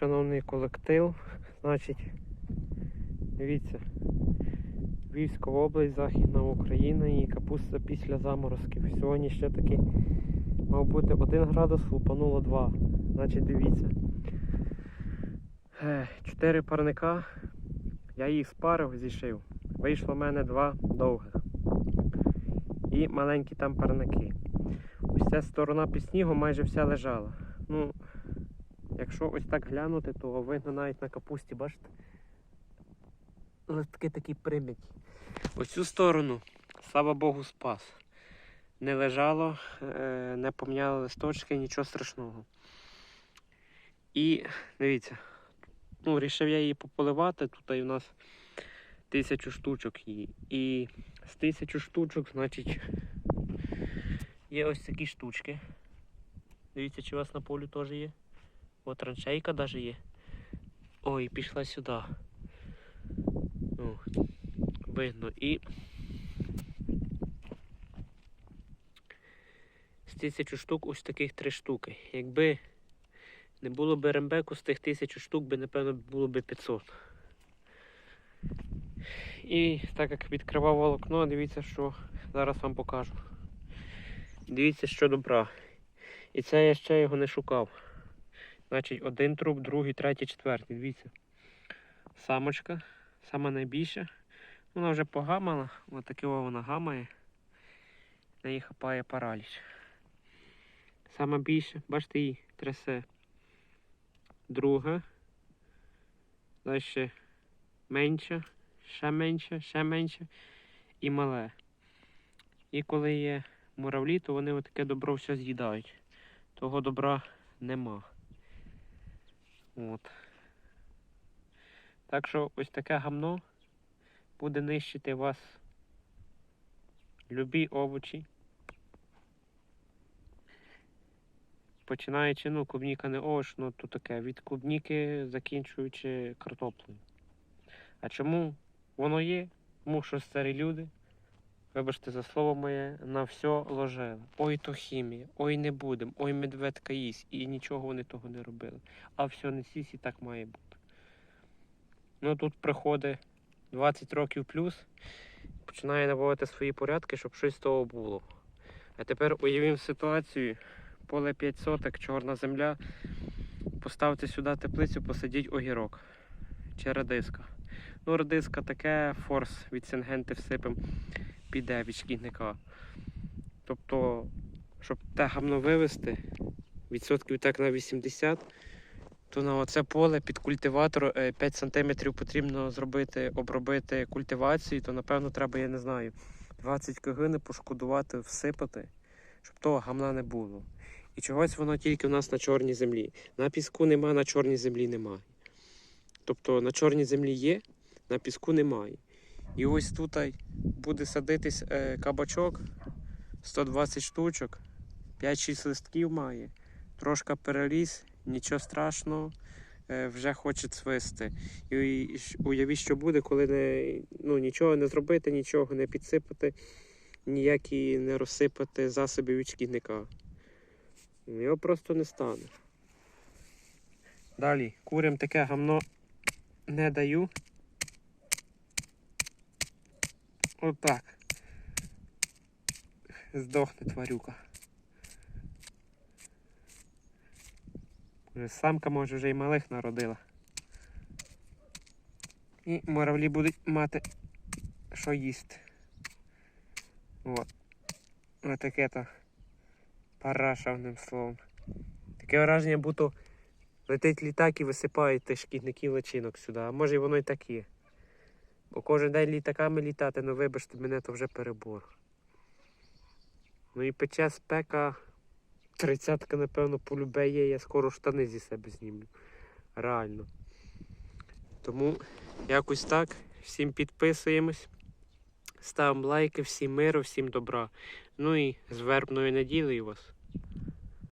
Шановний колектив, значить, дивіться, Львівська область, Західна Україна і капуста після заморозків. Сьогодні ще таки мав бути 1 градус, лупануло 2. Значить, дивіться. Е, Чотири парника, я їх спарив, зішив. Вийшло в мене два довгих. І маленькі там парники. Ось ця сторона під снігом майже вся лежала. Ну, Якщо ось так глянути, то видно навіть на капусті, бачите? Листки такі прим'яті. Ось цю сторону, слава Богу, спас. Не лежало, е, не поміняли листочки, нічого страшного. І дивіться, ну, рішив я її пополивати. Тут і у нас тисячу штучок її. І з тисячу штучок, значить, є ось такі штучки. Дивіться, чи у вас на полі теж є. От траншейка навіть є. Ой, пішла сюди. О, видно. І з тисячу штук ось таких три штуки. Якби не було б рембеку з тих тисячу штук, би, напевно, було б 500. І так як відкривав волокно, дивіться, що зараз вам покажу. Дивіться, що добра. І це я ще його не шукав. Значить, один труп, другий, третій, четвертий. Дивіться. Самочка, сама найбільша. Вона вже погамала, ось таке вона гамає. В неї хапає параліч. Сама більша, бачите, її трясе. Друга. Далі менша, ще менша, ще менша і мале. І коли є муравлі, то вони отаке добро все з'їдають. Того добра нема. От. Так що ось таке гамно буде нищити вас любі овочі. Починаючи, ну, клубніка не овоч, ну то таке, від клубніки закінчуючи картоплею. А чому воно є? Тому що старі люди, вибачте за слово моє, на все ложили. Ой, то хімія, ой, не будемо, ой, медведка їсть. І нічого вони того не робили. А все не сісь і так має бути. Ну тут приходить 20 років плюс, починає наводити свої порядки, щоб щось з того було. А тепер уявімо ситуацію, поле 5 соток, чорна земля. Поставте сюди теплицю, посадіть огірок чи радиска. Ну, радиска таке, форс від сингенти всипем піде від шкідника. Тобто, щоб те гамно вивести, відсотків так на 80, то на оце поле під культиватор е, 5 см потрібно зробити, обробити культивацію, то напевно треба, я не знаю, 20 кг пошкодувати, всипати, щоб того гамна не було. І чогось воно тільки у нас на чорній землі. На піску нема, на чорній землі немає. Тобто на чорній землі є, на піску немає. І ось тут буде садитись е, кабачок 120 штучок, 5-6 листків має, трошки переліз, нічого страшного, е, вже хоче цвисти. І, уявіть, що буде, коли не, ну, нічого не зробити, нічого не підсипати, ніякі не розсипати засоби від шкідника. Його просто не стане. Далі, курям таке гамно не даю. Отак. Здохне тварюка. Вже Самка може вже й малих народила. І муравлі будуть мати що їсти. От. Отаке то параша одним словом. Таке враження, будто летить літак і висипає тих шкідників личинок сюди. А може і воно і так є. Бо кожен день літаками літати, ну вибачте, мене то вже перебор. Ну і пече спека. Тридцятка, напевно, полюбе є, я скоро штани зі себе знімлю. Реально. Тому якось так. Всім підписуємось. Ставимо лайки, всім миру, всім добра. Ну і з вербною неділею вас.